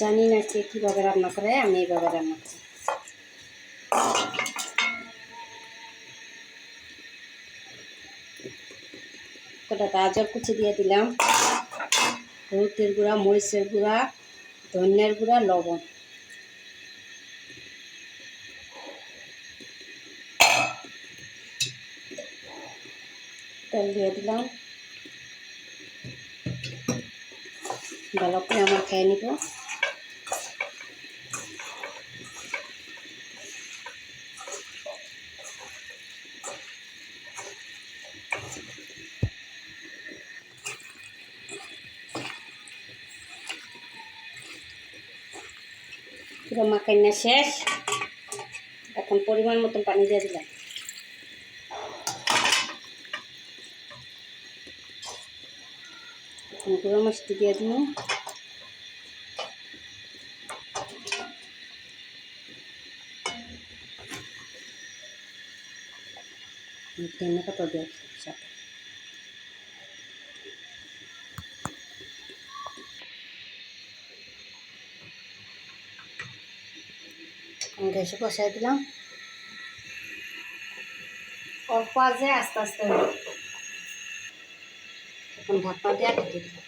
জানি না সে কীভাবে রান্না করে, আমি এইভাবে রান্না করি কটা গাজর কুচি দিয়ে দিলাম, হলুদের গুঁড়া, মরিচের গুঁড়া, ধনিয়ার গুঁড়া, লবণ। তেল দিয়ে দিলাম। ভালো করে আমার খেয়ে নিব। পুরো মাখাইনা শেষ। এখন পরিমাণ মতন পানি দিয়ে দিলাম। গুঁড়ো মাছটি দিয়ে দিলাম ধনে পাতা দিয়ে সাথে গ্যাসে বসাই দিলাম। অল্প আছে, আস্তে আস্তে। এখন ঢাকনা দিয়ে ঢেকে দিলাম